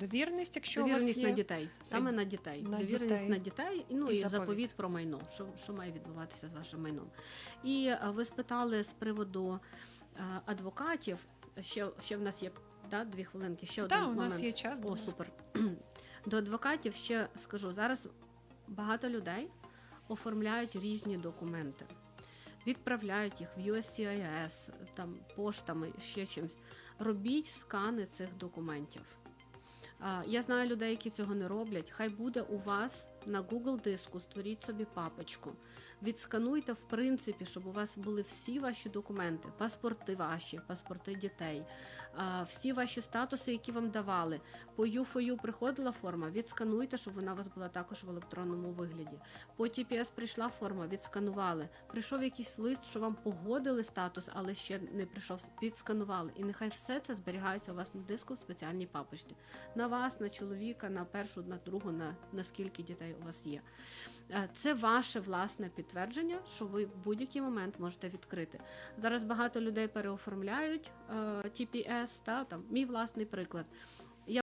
довірність, якщо Довіреність у вас є. на дітей, саме на дітей. На Довіреність дітей. на дітей, ну І і, заповіт. заповіт. про майно, що, що має відбуватися з вашим майном. І е, ви спитали з приводу е, адвокатів. Ще, ще в нас є да, дві хвилинки. Ще Так, один у нас момент. є час. О, супер. До адвокатів ще скажу, зараз багато людей оформляють різні документи, відправляють їх в USCIS, там поштами, ще чимось. Робіть скани цих документів. Я знаю людей, які цього не роблять. Хай буде у вас на Google диску, створіть собі папочку. Відскануйте, в принципі, щоб у вас були всі ваші документи, паспорти ваші, паспорти дітей, всі ваші статуси, які вам давали. По ЮФОЮ приходила форма, відскануйте, щоб вона у вас була також в електронному вигляді. По TPS прийшла форма, відсканували. Прийшов якийсь лист, що вам погодили статус, але ще не прийшов. Відсканували. І нехай все це зберігається у вас на диску в спеціальній папочці. На вас, на чоловіка, на першу, на другу, на, на скільки дітей у вас є. Е, Це ваше власне підтвердження, що ви в будь-який момент можете відкрити. Зараз багато людей переоформляють е, TPS, та там мій власний приклад.